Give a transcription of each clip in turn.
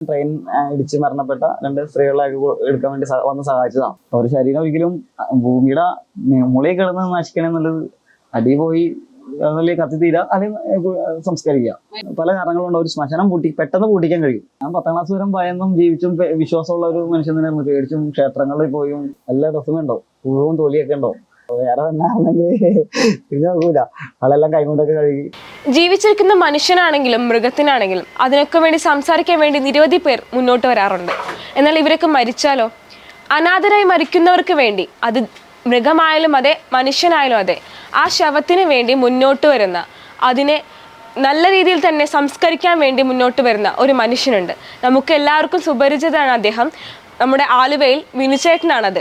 Train ഇടിച്ച് മരണപ്പെട്ട രണ്ട് സ്ത്രീകളെ എടുക്കാൻ വേണ്ടി വന്ന് സഹായിച്ചതാണ്. അവരുടെ ശരീരം ഒരിക്കലും ഭൂമിയുടെ മുകളിൽ കിടന്ന് നശിക്കണമെന്നുള്ളത് അടി പോയി അതല്ലേ കത്തി തീരാ അല്ലെങ്കിൽ സംസ്കരിക്കുക. പല കാരണങ്ങളുണ്ട്. ഒരു ശ്മശനം പൂട്ടി പെട്ടെന്ന് പൂട്ടിക്കാൻ കഴിയും. ഞാൻ പത്താം ക്ലാസ് വരെ ഭയന്നും ജീവിച്ചും വിശ്വാസമുള്ള ഒരു മനുഷ്യൻ തന്നെയായിരുന്നു പേടിച്ചും ക്ഷേത്രങ്ങളിൽ പോയും എല്ലാ ഡ്രസ്സും ഉണ്ടാവും. പൂവും തൊലിയൊക്കെ ഉണ്ടാവും. വേറെ തന്നെ ആണെങ്കിൽ പിന്നെ നോക്കൂല. ആളെല്ലാം കൈകൊണ്ടൊക്കെ കഴുകി. ജീവിച്ചിരിക്കുന്ന മനുഷ്യനാണെങ്കിലും മൃഗത്തിനാണെങ്കിലും അതിനൊക്കെ വേണ്ടി സംസാരിക്കാൻ വേണ്ടി നിരവധി പേർ മുന്നോട്ട് വരാറുണ്ട്. എന്നാൽ ഇവരൊക്കെ മരിച്ചാലോ? അനാഥരായി മരിക്കുന്നവർക്ക് വേണ്ടി അത് മൃഗമായാലും അതെ മനുഷ്യനായാലും അതെ ആ ശവത്തിന് വേണ്ടി മുന്നോട്ട് വരുന്ന അതിനെ നല്ല രീതിയിൽ തന്നെ സംസ്കരിക്കാൻ വേണ്ടി മുന്നോട്ട് വരുന്ന ഒരു മനുഷ്യനുണ്ട്. നമുക്ക് എല്ലാവർക്കും സുപരിചിതനാണ് അദ്ദേഹം. നമ്മുടെ ആലുവയിൽ വിനുചേട്ടനാണത്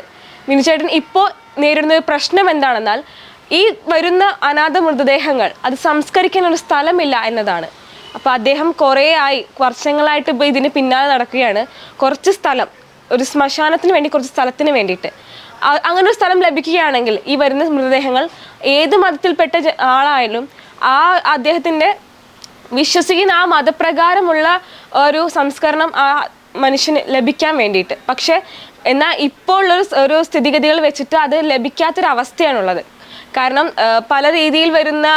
വിനുചേട്ടൻ ഇപ്പോൾ നേരിടുന്ന ഒരു പ്രശ്നം എന്താണെന്നാൽ ഈ വരുന്ന അനാഥ മൃതദേഹങ്ങൾ അത് സംസ്കരിക്കാൻ ഒരു സ്ഥലമില്ല എന്നതാണ്. അപ്പോൾ അദ്ദേഹം കുറേ ആയി വർഷങ്ങളായിട്ട് ഇപ്പോൾ ഇതിന് പിന്നാലെ നടക്കുകയാണ്. കുറച്ച് സ്ഥലം ഒരു ശ്മശാനത്തിന് വേണ്ടി കുറച്ച് സ്ഥലത്തിന് വേണ്ടിയിട്ട്. അങ്ങനെ ഒരു സ്ഥലം ലഭിക്കുകയാണെങ്കിൽ ഈ വരുന്ന മൃതദേഹങ്ങൾ ഏത് മതത്തിൽപ്പെട്ട ആളായാലും ആ അദ്ദേഹത്തിന്റെ വിശ്വസിക്കുന്ന ആ മതപ്രകാരമുള്ള ഒരു സംസ്കരണം ആ മനുഷ്യന് ലഭിക്കാൻ വേണ്ടിയിട്ട്. പക്ഷേ എന്നാൽ ഇപ്പോൾ ഉള്ളൊരു ഒരു സ്ഥിതിഗതികൾ വെച്ചിട്ട് അത് ലഭിക്കാത്തൊരവസ്ഥയാണുള്ളത്. കാരണം പല രീതിയിൽ വരുന്ന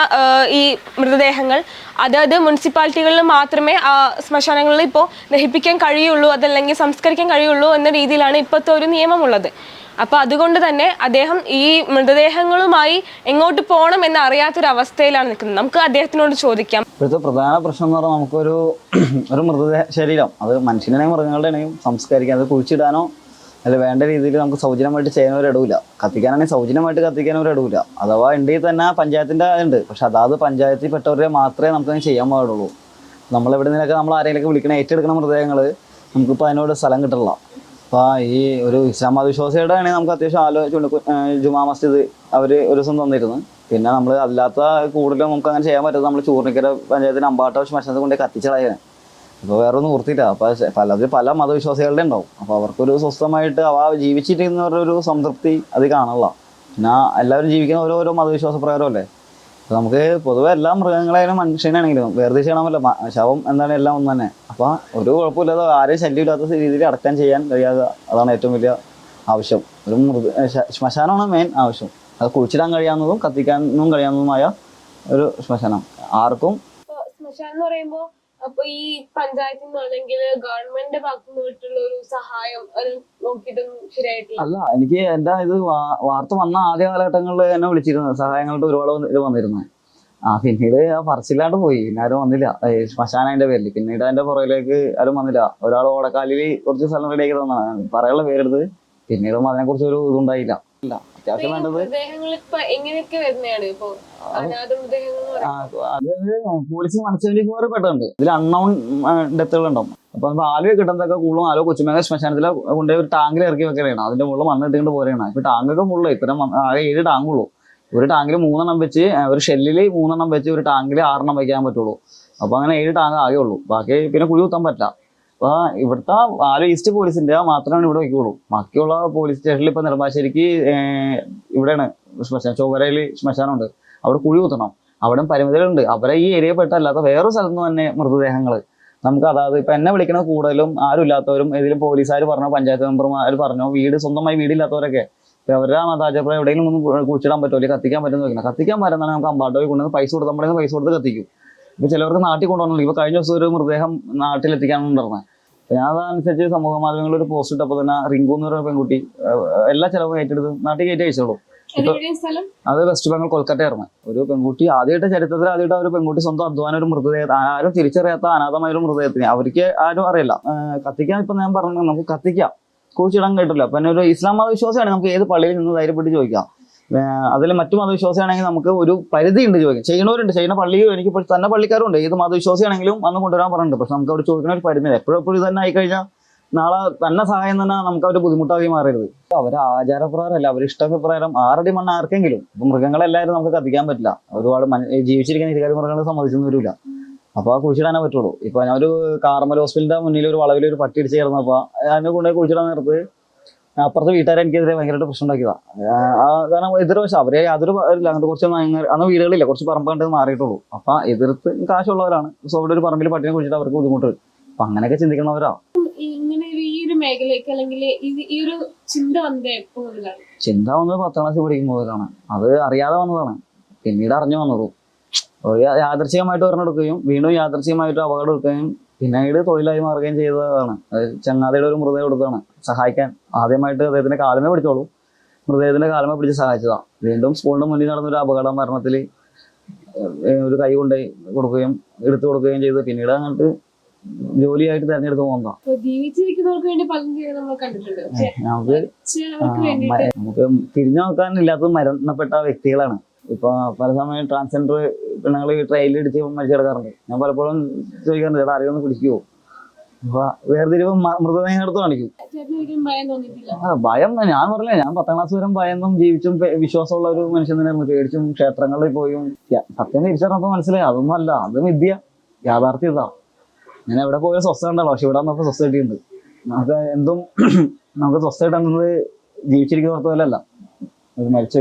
ഈ മൃതദേഹങ്ങൾ അതത് മുനിസിപ്പാലിറ്റികളിൽ മാത്രമേ ആ ശ്മശാനങ്ങളിൽ ഇപ്പോൾ ദഹിപ്പിക്കാൻ കഴിയുള്ളൂ അതല്ലെങ്കിൽ സംസ്കരിക്കാൻ കഴിയുള്ളൂ എന്ന രീതിയിലാണ് ഇപ്പോഴത്തെ ഒരു നിയമമുള്ളത്. അപ്പോൾ അതുകൊണ്ട് തന്നെ അദ്ദേഹം ഈ മൃതദേഹങ്ങളുമായി എങ്ങോട്ട് പോകണം എന്ന് അറിയാത്തൊരു അവസ്ഥയിലാണ് നിൽക്കുന്നത്. നമുക്ക് അദ്ദേഹത്തിനോട് ചോദിക്കാം. ഇപ്പോഴത്തെ പ്രധാന പ്രശ്നം എന്ന് പറഞ്ഞാൽ നമുക്കൊരു ഒരു മൃതദേഹ ശരീരം. അത് മനുഷ്യനെയും മൃഗങ്ങളുടെ സംസ്കരിക്കാൻ അത് കുഴിച്ചിടാനോ അല്ല വേണ്ട രീതിയിൽ നമുക്ക് സൗജന്യമായിട്ട് ചെയ്യാനവർ ഇടവില്ല കത്തിക്കാനാണെങ്കിൽ സൗജന്യമായിട്ട് കത്തിക്കാനവർ ഇടവില്ല അഥവാ ഉണ്ടെങ്കിൽ തന്നെ പഞ്ചായത്തിന്റെ ഉണ്ട് പക്ഷെ അതാത് പഞ്ചായത്തിൽ പെട്ടവരെ മാത്രമേ നമുക്ക് ചെയ്യാൻ പാടുള്ളൂ. നമ്മളെവിടെ നിന്നൊക്കെ നമ്മൾ ആരെങ്കിലൊക്കെ വിളിക്കണ ഏറ്റെടുക്കുന്ന മൃതദേഹങ്ങൾ നമുക്കിപ്പോൾ അതിനോട് സ്ഥലം കിട്ടില്ല അപ്പോൾ ഈ ഒരു ഇസ്ലാം മതവിശ്വാസിയുടെ ആണെങ്കിൽ നമുക്ക് അത്യാവശ്യം ആലോചിച്ചുകൊണ്ട് ജുമാ മസ്ജിദ് അവർ ഒരു ദിവസം തന്നിരുന്നു. പിന്നെ നമ്മൾ അല്ലാത്ത കൂടുതലും നമുക്ക് അങ്ങനെ ചെയ്യാൻ പറ്റുന്നത് നമ്മൾ ചൂർണിക്കര പഞ്ചായത്തിന് അമ്പാട്ട ശ്മശാനത്തിൽ കൊണ്ട് കത്തിച്ചളയാൻ അപ്പോൾ വേറെ ഒന്നും ഓർത്തില്ല അപ്പോൾ പലതിൽ പല മതവിശ്വാസികളുടെ ഉണ്ടാവും. അപ്പോൾ അവർക്കൊരു സ്വസ്ഥമായിട്ട് അവ ജീവിച്ചിട്ടിരുന്നവരൊരു സംതൃപ്തി അത് കാണുള്ള പിന്നെ എല്ലാവരും ജീവിക്കുന്ന ഓരോരോ മതവിശ്വാസ പ്രകാരമല്ലേ അപ്പോൾ നമുക്ക് പൊതുവെ എല്ലാ മൃഗങ്ങളായാലും മനുഷ്യനാണെങ്കിലും വേർതിരിച്ച് കാണാൻ മ- ശവം എന്താണ് എല്ലാം ഒന്ന് തന്നെ. അപ്പോൾ ഒരു കുഴപ്പമില്ലാതെ ആരെയും ശല്യമില്ലാത്ത രീതിയിൽ അടക്കാൻ ചെയ്യാൻ കഴിയാതെ അതാണ് ഏറ്റവും വലിയ ആവശ്യം. ഒരു മൃഗ ശ്മശാനമാണ് മെയിൻ ആവശ്യം. അത് കുഴിച്ചിടാൻ കഴിയാവുന്നതും കത്തിക്കാനും കഴിയാവുന്നതുമായ ഒരു ശ്മശാനം. ആർക്കും ശ്മശാനം എന്ന് പറയുമ്പോൾ അപ്പൊ ഈ പഞ്ചായത്തിൽ നിന്നാണെങ്കിൽ ഗവൺമെന്റിന്റെ ഭാഗത്തുനിന്നുള്ള ഒരു സഹായം നോക്കിയിട്ടൊന്നും ശരിയായിട്ടില്ല? അല്ല എനിക്ക് എന്താ ഇത് വാർത്ത വന്ന ആദ്യ കാലഘട്ടങ്ങളിൽ എന്നെ വിളിച്ചിരുന്നു സഹായങ്ങളുടെ ഒരുപാട് ഇത് വന്നിരുന്നു. ആ പിന്നീട് ആ പറച്ചില്ലാണ്ട് പോയി. പിന്നെ ആരും വന്നില്ല. ശ്മശാന അതിന്റെ പേരിൽ പിന്നീട് അതിന്റെ പുറകിലേക്ക് ആരും വന്നില്ല. ഒരാൾ ഓടക്കാലിൽ കുറച്ച് സ്ഥലം റെഡിയാക്കി തന്നതാണ് പറയാനുള്ള പേരെടുത്ത് പിന്നീടും അതിനെ കുറിച്ച് ഒരു ഇതുണ്ടായില്ല. അത്യാവശ്യം വേണ്ടത്. എങ്ങനെയൊക്കെ വരുന്നതാണ്? ഇപ്പോ പോലീസ് മനസ്സിലേക്ക് പെട്ടുണ്ട്. ഇതിൽ അൺനൗൺ ഡെത്തുകൾ ഉണ്ടാവും. അപ്പൊ ആലുവ കിട്ടുന്നതൊക്കെ കൂടുതലും ആലോ കൊച്ചുമേഖ ശ്മശാനത്തിൽ കൊണ്ടുപോയി ഒരു ടാങ്കിൽ ഇറക്കി വെക്കലാണ്. അതിന്റെ മുകളിൽ മണ്ണ് ഇട്ടുകൊണ്ട് പോരെയാണ് ഇപ്പൊ ടാങ്കൊക്കെ ഫുള്ള് ഇത്തരം ആകെ ഏഴ് ടാങ്കുള്ളൂ ഒരു ടാങ്കിൽ മൂന്നെണ്ണം വെച്ച് ഒരു ഷെല്ലിൽ മൂന്നെണ്ണം വെച്ച് ഒരു ടാങ്കിൽ ആറെണ്ണം വയ്ക്കാൻ പറ്റുള്ളൂ. അപ്പൊ അങ്ങനെ ഏഴ് ടാങ്ക് ആകെ ഉള്ളൂ. ബാക്കി പിന്നെ കുഴി കുത്താൻ പറ്റില്ല. അപ്പൊ ഇവിടുത്തെ ആലോ ഈസ്റ്റ് പോലീസിന്റെ മാത്രമാണ് ഇവിടെ വയ്ക്കുള്ളൂ. ബാക്കിയുള്ള പോലീസ് സ്റ്റേഷനിൽ ഇപ്പൊ നെടുമ്പാശ്ശേരിക്ക് ഇവിടെയാണ് ശ്മശാനം ചൊവ്വരയിൽ ശ്മശാനമുണ്ട്. അവിടെ കുഴി കുത്തണം. അവിടെ പരിമിതികളുണ്ട്. അവരെ ഈ ഏരിയ പെട്ടല്ലാത്ത വേറെ സ്ഥലത്ത് നിന്ന് തന്നെ മൃതദേഹങ്ങൾ നമുക്ക് അതായത് ഇപ്പൊ എന്നെ വിളിക്കണ കൂടുതലും ആരും ഇല്ലാത്തവരും ഏതെങ്കിലും പോലീസുകാർ പറഞ്ഞോ പഞ്ചായത്ത് മെമ്പർമാർ പറഞ്ഞോ വീട് സ്വന്തമായി വീടില്ലാത്തവരൊക്കെ. ഇപ്പൊ അവരുടെ മതാചാരം എവിടെയെങ്കിലും ഒന്ന് കുഴിച്ചിടാൻ പറ്റുമോ? അല്ലെങ്കിൽ കത്തിക്കാൻ പറ്റുമെന്ന് ചോദിക്കണം. കത്തിക്കാൻ പറ്റുന്നതാണ് നമുക്ക് അമ്പാട്ടോയിൽ കൊണ്ടുവന്ന് പൈസ കൊടുത്ത് നമ്മുടെ പൈസ കൊടുത്ത് കത്തിക്കും. ഇപ്പൊ ചിലവർക്ക് നാട്ടിൽ കൊണ്ടുവന്നു ഇപ്പൊ കഴിഞ്ഞ ദിവസം ഒരു മൃതദേഹം നാട്ടിലെത്തിക്കാനുണ്ടായിരുന്നത് ഞാൻ അതനുസരിച്ച് സമൂഹ മാധ്യമങ്ങളിൽ ഒരു പോസ്റ്റ് ഇട്ടപ്പോൾ തന്നെ റിങ്കു എന്ന് പറയുന്ന പെൺകുട്ടി എല്ലാ ചിലവും ഏറ്റെടുത്ത് നാട്ടിൽ കയറ്റി അയച്ചോളൂ. അത് വെസ്റ്റ് ബംഗാൾ കൊൽക്കട്ടയായിരുന്നു ഒരു പെൺകുട്ടി ആദ്യമായിട്ട് ചരിത്രത്തിൽ ആദ്യമായിട്ട് ആ ഒരു പെൺകുട്ടി സ്വന്തം അധ്വാനം ഒരു മൃതദേഹത്തെ ആരും തിരിച്ചറിയാത്ത അനാഥമായ ഒരു മൃതദേഹത്തിന്. അവർക്ക് ആരും അറിയില്ല. കത്തിക്കാൻ ഇപ്പൊ ഞാൻ പറഞ്ഞു നമുക്ക് കത്തിക്കാം. കുഴിച്ചിടാൻ കേട്ടില്ല. പിന്നെ ഒരു ഇസ്ലാം മതവിശ്വാസിയാണ് നമുക്ക് ഏത് പള്ളിയിൽ നിന്ന് ധൈര്യപ്പെട്ട് ചോദിക്കാം. അതിൽ മറ്റു മതവിശ്വാസിയാണെങ്കിൽ നമുക്ക് ഒരു പരിധി ഉണ്ട് ചോദിക്കാം. ചെയ്യണവരുണ്ട് ചെയ്യുന്ന പള്ളിയും എനിക്ക് തന്നെ പള്ളിക്കാരുണ്ട്. ഏത് മതവിശ്വാസിയാണെങ്കിലും അന്ന് കൊണ്ടുവരാൻ പറഞ്ഞിട്ടുണ്ട്. പക്ഷെ നമുക്ക് അവിടെ ചോദിക്കുന്ന ഒരു പരിധി എപ്പോഴും എപ്പോഴും ഇത് തന്നെ ആയിക്കഴിഞ്ഞാൽ നാളെ തന്നെ സഹായം തന്നെ നമുക്ക് അവർ ബുദ്ധിമുട്ടാക്കി മാറരുത്. അവർ ആചാരപ്രകാരമല്ല അവർ ഇഷ്ടപ്രകാരം ആറടി മണ്ണ് ആർക്കെങ്കിലും. ഇപ്പൊ മൃഗങ്ങളെല്ലാവരും നമുക്ക് കത്തിക്കാൻ പറ്റില്ല. ഒരുപാട് ജീവിച്ചിരിക്കുന്ന ഇരുകാരി മൃഗങ്ങളെ സമ്മതിച്ചൊന്നും വരില്ല. അപ്പൊ ആ കുഴിച്ചിടാനേ പറ്റുള്ളൂ. ഇപ്പൊ ഞാൻ ഒരു കാർമൽ ഹോസ്പിറ്റലിന്റെ മുന്നിൽ ഒരു വളവിൽ ഒരു പട്ടി ഇടിച്ച് ചേർന്നപ്പോ അതിനെ കൊണ്ടുപോയി കുഴിച്ചിടാൻ നേരത്ത് അപ്പുറത്തെ വീട്ടുകാരെ എനിക്കെതിരെ ഭയങ്കരമായിട്ട് പ്രശ്നം ഉണ്ടാക്കിയതാണ് കാരണം എതിർവശം അവരെ യാതൊരു ഇല്ല അങ്ങോട്ട് കുറച്ച് അന്ന് വീടുകളില്ല കുറച്ച് പറമ്പ് കണ്ടത് മാറിയിട്ടുള്ളൂ. അപ്പൊ എതിർത്ത് കാശുള്ളവരാണ്. സോ അവിടെ ഒരു പറമ്പിൽ പട്ടിനെ കുഴിച്ചിട്ട് അവർക്ക് ബുദ്ധിമുട്ട്. അപ്പൊ അങ്ങനെയൊക്കെ ചിന്തിക്കണവരാ. ഇങ്ങനെ ഒരു ഈ ഒരു മേഖലയ്ക്ക് അല്ലെങ്കിൽ ഈ- ഈ ഒരു ചിന്ത വന്നത് ചിന്ത പത്താം ക്ലാസ്സിൽ പഠിക്കുമ്പോൾ മുതലാണ്. അത് അറിയാതെ വന്നതാണ്. പിന്നീട് അറിഞ്ഞു വന്നതും. യാദർശികമായിട്ട് ഒരെണ്ണം എടുക്കുകയും വീണ്ടും യാദർശികമായിട്ട് അപകടം എടുക്കുകയും പിന്നീട് തൊഴിലായി മാറുകയും ചെയ്തതാണ്. ചങ്ങാതിയുടെ ഒരു മൃതദേഹം കൊടുത്താണ് സഹായിക്കാൻ ആദ്യമായിട്ട് അദ്ദേഹത്തിന്റെ കാലമേ പിടിച്ചോളൂ. മൃതദേഹത്തിന്റെ കാലമേ പിടിച്ച് സഹായിച്ചതാണ്. വീണ്ടും സ്കൂളിന്റെ മുന്നിൽ നടന്ന ഒരു അപകട മരണത്തിൽ ഒരു കൈ കൊണ്ടുപോയി കൊടുക്കുകയും എടുത്തു കൊടുക്കുകയും ചെയ്ത് പിന്നീട് അങ്ങോട്ട് ജോലിയായിട്ട് തെരഞ്ഞെടുത്ത് പോകുന്നതാണ് നമുക്ക് നമുക്ക് തിരിഞ്ഞു നോക്കാനില്ലാത്തത് മരണപ്പെട്ട വ്യക്തികളാണ്. ഇപ്പൊ പല സമയം ട്രാൻസ്ജെൻഡർ പെണ്ണുങ്ങൾ ട്രെയിനിൽ ഇടിച്ച് മരിച്ചു കിടക്കാറുണ്ട് ഞാൻ പലപ്പോഴും ചോദിക്കാറുണ്ട് ചേട്ടാ ആരെയും ഒന്ന് പിടിക്കുവോ അപ്പൊ വേർതിരിവ് മ- മൃതദേഹം എടുത്ത് കാണിക്കും ഭയം ഞാൻ പറഞ്ഞില്ല ഞാൻ പത്താം ക്ലാസ് വരെ ഭയന്നും ജീവിച്ചും വിശ്വാസമുള്ള ഒരു മനുഷ്യൻ തന്നെയായിരുന്നു. പേടിച്ചും ക്ഷേത്രങ്ങളിൽ പോയും. സത്യം തിരിച്ചറിഞ്ഞപ്പോ മനസ്സിലായി അതൊന്നും അല്ല അത് വിദ്യ യാഥാർത്ഥ്യത. ഞാൻ എവിടെ പോയാലും സ്വസ്ഥ ഉണ്ടല്ലോ പക്ഷെ ഇവിടെ വന്നപ്പോ സൊസൈറ്റി ഉണ്ട് നമുക്ക് എന്തും നമുക്ക് സ്വസ്ഥമായിട്ട് ജീവിച്ചിരിക്കുന്ന പോലെയല്ല. ഒരു മരിച്ച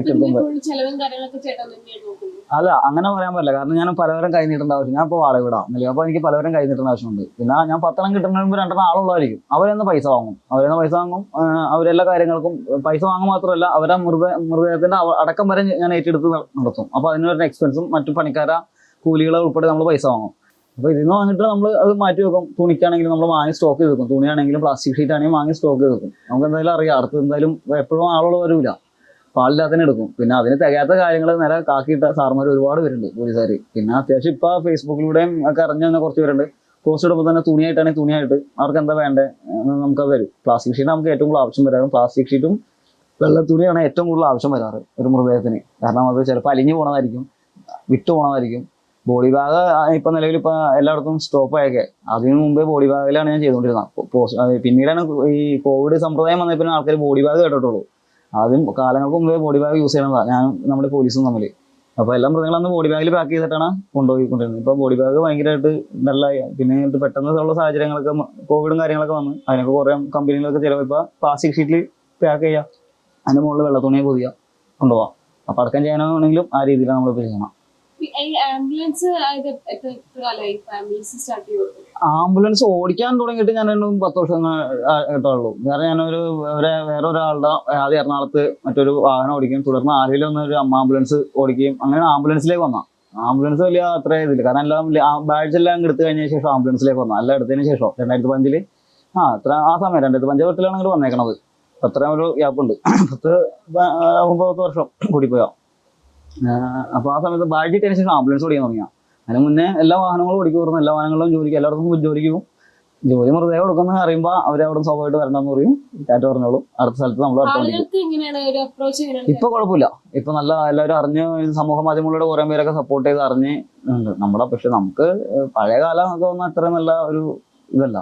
അല്ല അങ്ങനെ പറയാൻ പറ്റില്ല. കാരണം ഞാൻ പലവരം കൈ നീട്ടേണ്ട ആവശ്യം ഞാൻ ഇപ്പോൾ വാടക വിടാം അപ്പോൾ എനിക്ക് പലവരം കൈ നീട്ടേണ്ട ആവശ്യമുണ്ട്. പിന്നെ ഞാൻ പത്തെണ്ണം കിട്ടുന്നതിന് മുമ്പ് രണ്ടെണ്ണം ആളുള്ളതായിരിക്കും. അവരെന്ന് പൈസ വാങ്ങും. അവരെന്ന് പൈസ വാങ്ങും. അവരെല്ലാ കാര്യങ്ങൾക്കും പൈസ വാങ്ങുക മാത്രമല്ല അവരെ മൃത മൃതദേഹത്തിന്റെ അടക്കം വരെ ഞാൻ ഏറ്റെടുത്ത് നടത്തും. അപ്പോൾ അതിന് വരുന്ന എക്സ്പെൻസും മറ്റു പണിക്കാര കൂലികളെ ഉൾപ്പെടെ നമ്മൾ പൈസ വാങ്ങും. അപ്പോൾ ഇതിന്ന് വാങ്ങിയിട്ട് നമ്മൾ അത് മാറ്റി വെക്കും. തുണിക്കാണെങ്കിലും നമ്മൾ വാങ്ങി സ്റ്റോക്ക് ചെയ്ത് വെക്കും. തുണിയാണെങ്കിലും പ്ലാസ്റ്റിക് ഷീറ്റ് ആണെങ്കിലും വാങ്ങി സ്റ്റോക്ക് ചെയ്ത് വെക്കും. നമുക്ക് എന്തായാലും അറിയാം. അടുത്ത് എന്തായാലും എപ്പോഴും ആളുകൾ വരില്ല പാലില്ലാത്തതിന് എടുക്കും. പിന്നെ അതിന് തികയാത്ത കാര്യങ്ങൾ നേരെ കാക്കിയിട്ട സാർമാർ ഒരുപാട് പേരുണ്ട് പോലീസുകാർ പിന്നെ അത്യാവശ്യം ഇപ്പൊ ഫേസ്ബുക്കിലൂടെയും ഒക്കെ അറിഞ്ഞു തന്നെ കുറച്ച് പേരുണ്ട്. പോസ്റ്റ് ഇടുമ്പോൾ തന്നെ തുണിയായിട്ടാണെങ്കിൽ തുണിയായിട്ട് അവർക്ക് എന്താ വേണ്ടത് നമുക്ക് നമുക്കത് വരും. പ്ലാസ്റ്റിക് ഷീറ്റ് നമുക്ക് ഏറ്റവും കൂടുതൽ ആവശ്യം വരാറ്. പ്ലാസ്റ്റിക് ഷീറ്റും വെള്ള തുണിയാണ് ഏറ്റവും കൂടുതൽ ആവശ്യം വരാറ് ഒരു മൃതദേഹത്തിന്. കാരണം അത് ചിലപ്പോൾ അലിഞ്ഞു പോണതായിരിക്കും വിട്ടു പോണതായിരിക്കും. ബോഡി ബാഗ് ഇപ്പൊ നിലവിൽ ഇപ്പൊ എല്ലായിടത്തും സ്റ്റോപ്പ് ആയൊക്കെ. അതിനു മുമ്പേ ബോഡി ബാഗിലാണ് ഞാൻ ചെയ്തുകൊണ്ടിരുന്നത്. പിന്നീടാണ് ഈ കോവിഡ് സമ്പ്രദായം വന്നപ്പോൾ ആൾക്കാർ ബോഡി ബാഗ് കേട്ടിട്ടുള്ളൂ. ആദ്യം കാലങ്ങൾക്ക് മുമ്പേ ബോഡി ബാഗ് യൂസ് ചെയ്യണതാണ് ഞാൻ നമ്മുടെ പോലീസും തമ്മിൽ അപ്പോൾ എല്ലാ മൃഗങ്ങളന്ന് ബോഡി ബാഗിൽ പാക്ക് ചെയ്തിട്ടാണ് കൊണ്ടുപോയിക്കൊണ്ടിരുന്നത്. ഇപ്പോൾ ബോഡി ബാഗ് ഭയങ്കരമായിട്ട് ഡല്ലായി പിന്നെ പെട്ടെന്ന് ഉള്ള സാഹചര്യങ്ങളൊക്കെ കോവിഡും കാര്യങ്ങളൊക്കെ വന്ന്. അതിനൊക്കെ കുറേ കമ്പനികളൊക്കെ ചിലവ്. ഇപ്പോൾ പ്ലാസ്റ്റിക് ഷീറ്റിൽ പാക്ക് ചെയ്യുക അതിന്റെ മുകളിൽ വെള്ള തുണിയെ പൊതിയുക കൊണ്ടുപോകാം അപ്പോൾ അടക്കം ചെയ്യാനാണെങ്കിലും ആ രീതിയിലാണ് നമ്മളിപ്പോൾ ചെയ്യണം ആംബുലൻസ് ആംബുലൻസ് ഓടിക്കാൻ തുടങ്ങിയിട്ട് ഞാൻ രണ്ടും പത്ത് വർഷം കേട്ടുള്ളൂ കാരണം ഞാനൊരു വേറെ വേറെ ഒരാളുടെ ആദ്യം എറണാകുളത്ത് മറ്റൊരു വാഹനം ഓടിക്കുകയും തുടർന്ന് ആരെങ്കിലും വന്ന ഒരു ആംബുലൻസ് ഓടിക്കുകയും അങ്ങനെ ആംബുലൻസിലേക്ക് വന്ന ആംബുലൻസ് വലിയ അത്ര ഇതില്ല. കാരണം എല്ലാം ബാഡ്ജ് എല്ലാം എടുത്തു കഴിഞ്ഞ ശേഷം ആംബുലൻസിലേക്ക് വന്നാ എല്ലാം എടുത്തതിന് ശേഷം രണ്ടായിരത്തി പഞ്ചിൽ ആ അത്ര ആ സമയം രണ്ടായിരത്തി പഞ്ച് വർഷത്തിലാണ് വന്നേക്കണത്. അത്രയും ഒരു ഗ്യാപ്പ് ഉണ്ട്. പത്ത് ഒമ്പത് പത്ത് വർഷം കൂടിപ്പോയാ. അപ്പൊ ആ സമയത്ത് ബാഡ്ജ് ഇട്ടതിന് ശേഷം ആംബുലൻസ് ഓടിക്കാൻ തുടങ്ങിയ. അതിന് മുന്നേ എല്ലാ വാഹനങ്ങളും ഓടിക്കുമായിരുന്നു എല്ലാ വാഹനങ്ങളും ജോലിക്ക് എല്ലായിടത്തും ജോലിക്ക് പോകും. ജോലി മൃതദേഹം കൊടുക്കുന്ന അറിയുമ്പോ അവരെ അവിടെ സ്വാഭാവികമായിട്ട് വരണമെന്ന് പറയും. ടാറ്റ പറഞ്ഞോളൂ. അടുത്ത സ്ഥലത്ത് നമ്മൾ അടുത്ത ഇപ്പൊ കുഴപ്പമില്ല. ഇപ്പൊ നല്ല എല്ലാവരും അറിഞ്ഞ് സമൂഹ മാധ്യമങ്ങളിലൂടെ കുറെ പേരൊക്കെ സപ്പോർട്ട് ചെയ്ത് അറിഞ്ഞ് ഉണ്ട്. നമ്മുടെ പക്ഷെ നമുക്ക് പഴയ കാലം ഒക്കെ ഒന്നും അത്ര നല്ല ഒരു ഇതല്ല.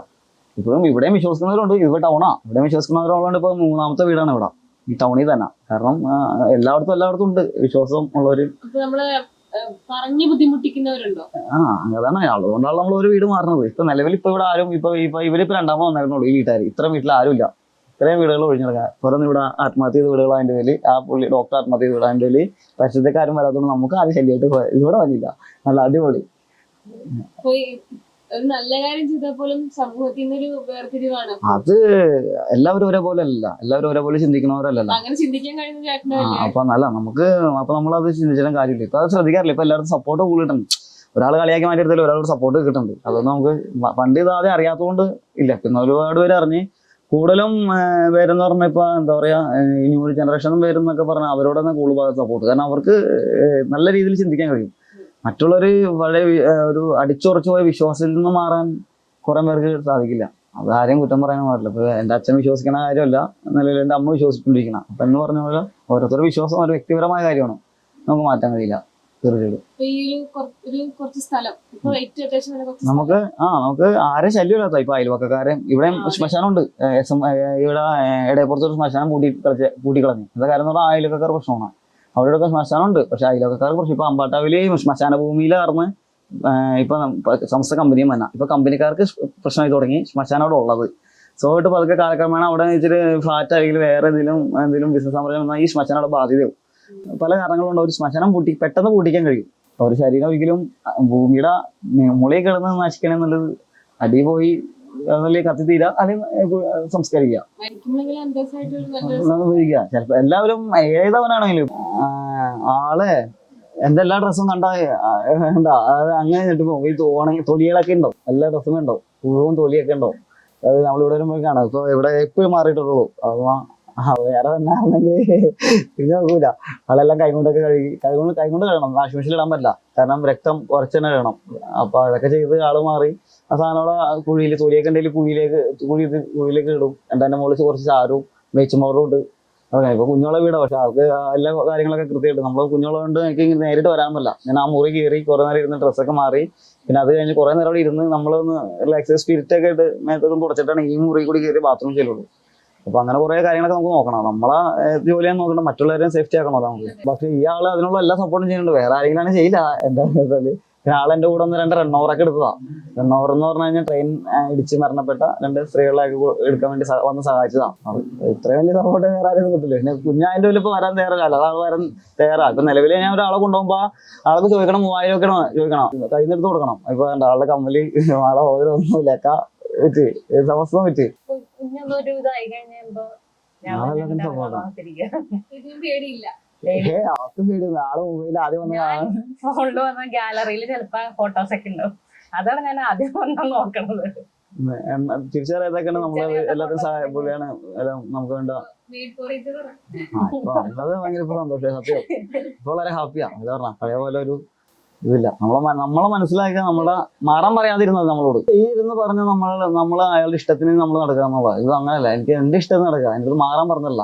ഇപ്പോഴും ഇവിടെയും വിശ്വസിക്കുന്നവരുണ്ട്. ഇവിടെ ടൗണാ ഇവിടെ വിശ്വസിക്കുന്നവരുള്ളതുകൊണ്ട് ഇപ്പൊ മൂന്നാമത്തെ വീടാണ് ഇവിടെ. ഈ ടൗണിൽ തന്നെ. കാരണം എല്ലായിടത്തും എല്ലായിടത്തും ഉണ്ട്. വിശ്വാസം ഉള്ളവര്. പറഞ്ഞു ബുദ്ധിമുട്ടിക്കുന്നവരുണ്ടോ? ആ അതാണ്. അതുകൊണ്ടാണ് നമ്മൾ ഒരു വീട് മാറുന്നത്. ഇപ്പൊ നിലവിൽ ഇപ്പൊ ഇവിടെ ആരും ഇപ്പൊ ഇപ്പൊ ഇവരിപ്പോ രണ്ടാമത് വന്നേക്കണുള്ളൂ ഈ വീട്ടുകാർ ഇത്ര വീട്ടിൽ ഇല്ല ഇത്രയും വീടുകൾ ഒഴിഞ്ഞെടുക്കാൻ പുറന്ന് ഇവിടെ ആത്മഹത്യ ചെയ്ത വീടുകൾ അതിന്റെ പേരിൽ ആ പുള്ളി ഡോക്ടർ ആത്മഹത്യ ചെയ്ത വീട് അതിന്റെ പേരിൽ പരിശുദ്ധക്കാരും വരാത്തതുകൊണ്ട് നമുക്ക് ആരും ശല്യമായിട്ട് ഇവിടെ വന്നില്ല. നല്ല അടിപൊളി. ഒരു നല്ല കാര്യം ചെയ്താൽ പോലും സമൂഹത്തിൽ നിന്നൊരു വേർതിരിവാണ്. അത് എല്ലാവരും ഒരേപോലെ അല്ല എല്ലാവരും ഒരേപോലെ ചിന്തിക്കുന്നവരല്ലല്ലോ. അപ്പൊ അങ്ങനെ ചിന്തിക്കാൻ കഴിയുന്ന ആ ചേട്ടനല്ലേ അപ്പൊ നല്ല നമുക്ക് അപ്പൊ നമ്മളത് ചിന്തിച്ചാലും കാര്യമില്ല. ഇപ്പൊ അത് ശ്രദ്ധിക്കാറില്ല. ഇപ്പൊ എല്ലാവർക്കും സപ്പോർട്ട് കൂടുതലുണ്ട്. ഒരാൾ കളിയാക്കി മാറ്റിയെടുത്താലും ഒരാളോട് സപ്പോർട്ട് കിട്ടുന്നുണ്ട്. അതൊന്നും നമുക്ക് പണ്ട് ഇത് ആദ്യം അറിയാത്തതുകൊണ്ട് ഇല്ല. പിന്നെ ഒരുപാട് പേര് അറിഞ്ഞ് കൂടുതലും പേരെന്ന് പറഞ്ഞാൽ ഇപ്പൊ എന്താ പറയാ ന്യൂ ജനറേഷനും പേരെന്നൊക്കെ പറഞ്ഞാൽ അവരോടൊന്നും കൂടുതൽ സപ്പോർട്ട് കാരണം അവർക്ക് നല്ല രീതിയിൽ ചിന്തിക്കാൻ കഴിയും. മറ്റുള്ളവർ വളരെ ഒരു അടിച്ചുറച്ചു പോയ വിശ്വാസത്തിൽ നിന്ന് മാറാൻ കുറെ പേർക്ക് സാധിക്കില്ല. അത് ആരെയും കുറ്റം പറയാനും പാടില്ല. ഇപ്പൊ എന്റെ അച്ഛൻ വിശ്വസിക്കണ കാര്യമല്ല നിലവിൽ എന്റെ അമ്മ വിശ്വസിച്ചുകൊണ്ടിരിക്കണം. അപ്പൊ എന്ന് പറഞ്ഞ പോലെ ഓരോരുത്തരുടെ വിശ്വാസം ഒരു വ്യക്തിപരമായ കാര്യമാണ്. നമുക്ക് മാറ്റാൻ കഴിയില്ല. നമുക്ക് ആ നമുക്ക് ആരെ ശല്യമില്ലാത്ത ഇപ്പൊ അയൽവക്കക്കാരൻ ഇവിടെ ശ്മശാനം ഉണ്ട് ഇവിടെ ഇടയെ ഒരു ശ്മശാനം കൂട്ടി കളിച്ച് കളഞ്ഞു എന്താ കാര്യം എന്ന് പറഞ്ഞാൽ അയൽവക്കക്കാർ പ്രശ്നമാണ്. അവിടെയൊക്കെ ശ്മശാനമുണ്ട് പക്ഷെ അയലോക്കാർ കുറച്ച് ഇപ്പൊ അമ്പാട്ടാവിൽ ശ്മശാന ഭൂമിയിൽ ഇപ്പൊ നം- ഇപ്പൊ സംസ്ഥ കമ്പനിയും വന്ന. ഇപ്പൊ കമ്പനിക്കാർക്ക് പ്രശ്നമായി തുടങ്ങി ശ്മശാനം അവിടെ ഉള്ളത്. സോ ആയിട്ട് പതുക്കെ കാലക്രമേണ അവിടെ ഫ്ലാറ്റ് അല്ലെങ്കിൽ വേറെ എന്തെങ്കിലും എന്തെങ്കിലും ബിസിനസ് സംരംഭം വന്നാൽ ഈ ശ്മശാനം അവിടെ ബാധ്യതയാവും പല കാരണങ്ങളുണ്ട്. ഒരു ശ്മശാനം പൂട്ടി പെട്ടെന്ന് പൂട്ടിക്കാൻ കഴിയും. ഒരു ശരീരം ഒരിക്കലും ഭൂമിയുടെ മുളയിൽ കിടന്ന് നശിക്കണം എന്നുള്ളത് അടി പോയി അല്ലെങ്കിൽ കത്തി തീരാ അല്ലെങ്കിൽ സംസ്കരിക്കുക. മരിക്കുമ്പോഴെങ്കിലും അന്തസ്സായിട്ടുള്ള നല്ല നമുക്ക് ഉപയോഗിക്കാം ചിലപ്പോ എല്ലാവരും ഏതവനാണെങ്കിലും ആൾ എന്റെ എല്ലാ ഡ്രസ്സും കണ്ടാ അത് അങ്ങനെ ചെട്ടുമ്പോ ഈ ഉണങ്ങി തൊലികളൊക്കെ ഉണ്ടാവും എല്ലാ ഡ്രസ്സും ഉണ്ടാവും പുഴുവും തൊലിയൊക്കെ ഉണ്ടാവും അത് നമ്മളിവിടെ വരുമ്പോൾ കാണാം. ഇപ്പൊ ഇവിടെ എപ്പോഴും മാറിയിട്ടുള്ളൂ. അപ്പൊ വേറെ തന്നെ ആണെങ്കിൽ പിന്നെ നോക്കൂല. ആളെല്ലാം കൈകൊണ്ടൊക്കെ കഴുകി കൈകൊണ്ട് കൈകൊണ്ട് കഴുകണം. വാഷിംഗ് മെഷീനിൽ ഇടാൻ പറ്റില്ല. കാരണം രക്തം കുറച്ച് തന്നെ കഴുകണം അപ്പൊ അതൊക്കെ ചെയ്ത് ആൾ മാറി ആ സാധനം അവിടെ കുഴിയിൽ തൊലിയൊക്കെ ഉണ്ടെങ്കിൽ കുഴിയിലേക്ക് കുഴി കുഴിയിലേക്ക് ഇടും. എന്നിട്ട് മുകളിൽ കുറച്ച് ചാരവും വേച്ചും പൗഡറും ഉണ്ട്. അതൊക്കെ ഇപ്പൊ കുഞ്ഞോളെ വീടാ പക്ഷെ ആൾക്ക് എല്ലാ കാര്യങ്ങളൊക്കെ കൃത്യമായിട്ട്. നമ്മൾ കുഞ്ഞോളെ കൊണ്ട് എനിക്ക് നേരിട്ട് വരാൻ പറ്റില്ല. ഞാൻ ആ മുറി കയറി കുറെ നേരം ഇരുന്ന് ഡ്രസ്സൊക്കെ മാറി. പിന്നെ അത് കഴിഞ്ഞ് കുറെ നേരം അവിടെ ഇരുന്ന് നമ്മളൊന്ന് റിലാക്സ് സ്പിരിറ്റ് ഒക്കെ ആയിട്ട് മേത്തൊക്കെ തുടച്ചിട്ടാണ് ഈ മുറി കൂടി കയറി ബാത്റൂം ചെയ്യുള്ളൂ അപ്പൊ അങ്ങനെ കുറെ കാര്യങ്ങളൊക്കെ നമുക്ക് നോക്കണം. നമ്മളെ ജോലിയാണ് നോക്കണം മറ്റുള്ളവരെയും സേഫ്റ്റി ആക്കണം നമുക്ക്. പക്ഷെ ആൾ അതിനുള്ള എല്ലാ സപ്പോർട്ടും ചെയ്യുന്നുണ്ട്. വേറെ ആരെങ്കിലും ചെയ്യില്ല. എന്താ വെച്ചാൽ പിന്നെ ആൾ കൂടെ ഒന്ന് രണ്ട് റണ്ണോറൊക്കെ എടുത്തതാ. റണ്ണോവർ എന്ന് പറഞ്ഞു കഴിഞ്ഞാൽ ട്രെയിൻ ഇടിച്ച് മരണപ്പെട്ട രണ്ട് സ്ത്രീകളെ എടുക്കാൻ വേണ്ടി വന്ന് സഹായിച്ചതാണ് ഇത്ര ഇത്രയും വലിയ സപ്പോർട്ട് വേറെ ആരും കിട്ടില്ല. പിന്നെ കുഞ്ഞായന്റെ ഉള്ളിൽ ഇപ്പൊ വരാൻ തയ്യാറല്ല. അതാൾ വരാൻ തയ്യാറാ. ഇപ്പൊ നിലവിൽ ഞാൻ ഒരാളെ കൊണ്ടുപോകുമ്പോ ആൾക്ക് ചോദിക്കണം മൂവായിരം ഒക്കെ ചോദിക്കണം. കയ്യിൽ നിന്ന് എടുത്ത് കൊടുക്കണം. ഇപ്പൊ ആളുടെ കമ്മൽ ആളെ ഓരോന്നുമില്ല ഒക്കെ വെച്ച് സമസ്തം വെച്ച് ഒരു ഇതായി കഴിഞ്ഞപ്പോ അവർക്ക് പേടിയൊന്നും ആൾ മൊബൈൽ ആദ്യം വന്ന് ഞാൻ ഫോണിൽ വന്ന ഗാലറിയിൽ ചിലപ്പോ ഫോട്ടോസ് ഒക്കെ ഉണ്ടാവും അതാണ് ഞാൻ ആദ്യം വന്നാ നോക്കണത്. തിരിച്ചറിയാതൊക്കെയാണ് നമ്മൾ എല്ലാത്തിനും സഹായം എല്ലാം നമുക്ക് വേണ്ട. അത് ഭയങ്കര സന്തോഷം സത്യം. ഇപ്പൊ വളരെ ഹാപ്പിയാ അത് പറഞ്ഞ? പഴയ പോലെ ഒരു ഇതില്ല. നമ്മളെ നമ്മളെ മനസ്സിലാക്കുക നമ്മളെ മാറാൻ പറയാതിരുന്നത് നമ്മളോട്. ഈ ഇരുന്ന് പറഞ്ഞ നമ്മൾ നമ്മൾ അയാളുടെ ഇഷ്ടത്തിന് നമ്മൾ നടക്കുക എന്നുള്ളത്. ഇത് അങ്ങനെയല്ല എനിക്ക് എന്റെ ഇഷ്ടത്തിന് നടക്കുക. എനിക്ക് മാറാൻ പറഞ്ഞില്ല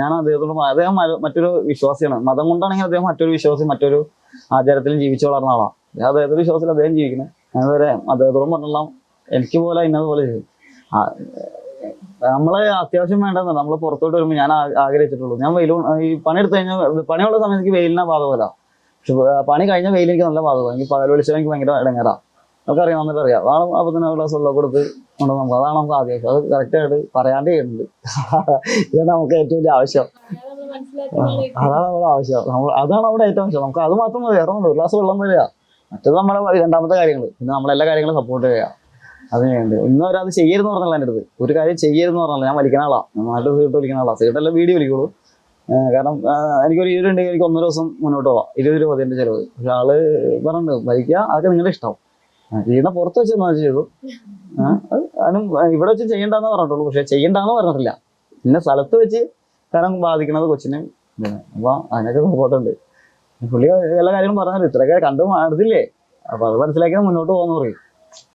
ഞാൻ അദ്ദേഹത്തോട് അദ്ദേഹം മറ്റൊരു വിശ്വാസിയാണ്. മതം കൊണ്ടാണെങ്കിൽ അദ്ദേഹം മറ്റൊരു വിശ്വാസി മറ്റൊരു ആചാരത്തിൽ ജീവിച്ചു വളർന്ന ആളാണ് അദ്ദേഹത്തിന്റെ വിശ്വാസത്തിൽ അദ്ദേഹം ജീവിക്കുന്നത് ഞാനിതുവരെ അദ്ദേഹത്തോടും പറഞ്ഞെല്ലാം എനിക്ക് പോലെ ഇന്നതുപോലെ ചെയ്യും. നമ്മൾ അത്യാവശ്യം വേണ്ടെന്നാണ് നമ്മൾ പുറത്തോട്ട് വരുമ്പോൾ ഞാൻ ആഗ്രഹിച്ചിട്ടുള്ളൂ. ഞാൻ വെയിൽ ഈ പണിയെടുത്ത് കഴിഞ്ഞാൽ പണിയുള്ള സമയത്ത് എനിക്ക് വെയിലിനെ ബാധ വ- പണി കഴിഞ്ഞ വെയിൽ എനിക്ക് നല്ല ബാധകം എനിക്ക് പകൽ വെളിച്ചം എനിക്ക് ഭയങ്കര ഇടങ്ങേറാം നമുക്ക് അറിയാം വന്നിട്ട് അറിയാം അതാണ് അപ്പൊ തന്നെ ഗ്ലാസ് വെള്ളം കൊടുത്ത് കൊണ്ട് നമുക്ക് അതാണ് നമുക്ക് ആദ്യം അത് കറക്റ്റായിട്ട് പറയാണ്ട് ചെയ്യുന്നുണ്ട്. ഇതാണ് നമുക്ക് ഏറ്റവും വലിയ ആവശ്യം. അതാണ് നമ്മുടെ ആവശ്യം. അതാണ് നമ്മുടെ ഏറ്റവും ആവശ്യം. നമുക്ക് അത് മാത്രം മതി. വേറെ ഒരു ഗ്ലാസ് വെള്ളം തരിക മറ്റത് നമ്മുടെ രണ്ടാമത്തെ കാര്യങ്ങൾ പിന്നെ നമ്മളെല്ലാ കാര്യങ്ങളും സപ്പോർട്ട് ചെയ്യാം. അത് ചെയ്യുന്നുണ്ട്. ഇന്ന് ഒരാൾ ചെയ്യരുതെന്ന് പറഞ്ഞല്ല എന്റെ അടുത്ത്. ഒരു കാര്യം ചെയ്യരുതെന്ന് പറഞ്ഞല്ല. ഞാൻ വലിക്കുന്ന ആളാണ് നന്നായിട്ട് സീട്ട് വലിക്കുന്ന ആളാണ് സീട്ടല്ല വീഡിയോ വലിക്കുള്ളൂ. ഏഹ് കാരണം എനിക്ക് എനിക്കൊരു ഇരുപത് ഉണ്ടെങ്കിൽ എനിക്ക് ഒന്നര ദിവസം മുന്നോട്ട് പോവാം. ഇരുപത് രൂപ മതി എന്റെ ചിലവ്. പക്ഷെ ആൾ പറഞ്ഞു ഭരിക്കുക അതൊക്കെ നിങ്ങളുടെ ഇഷ്ടമാവും ചെയ്യുന്ന പുറത്ത് വെച്ച് എന്നാ ചെയ്തു. അതിനും ഇവിടെ വെച്ച് ചെയ്യണ്ടെന്ന് പറഞ്ഞിട്ടുള്ളൂ. പക്ഷെ ചെയ്യണ്ടെന്ന് പറഞ്ഞിട്ടില്ല. പിന്നെ സ്ഥലത്ത് വെച്ച് കാരണം ബാധിക്കണത് കൊച്ചിനെ. അപ്പൊ അതിനൊക്കെ സപ്പോർട്ടുണ്ട്. പുള്ളി എല്ലാ കാര്യങ്ങളും പറഞ്ഞാലും ഇത്രയൊക്കെ കണ്ടു മാറുന്നില്ലേ അപ്പൊ അത് മനസ്സിലാക്കി മുന്നോട്ട് പോകുന്ന പറയും.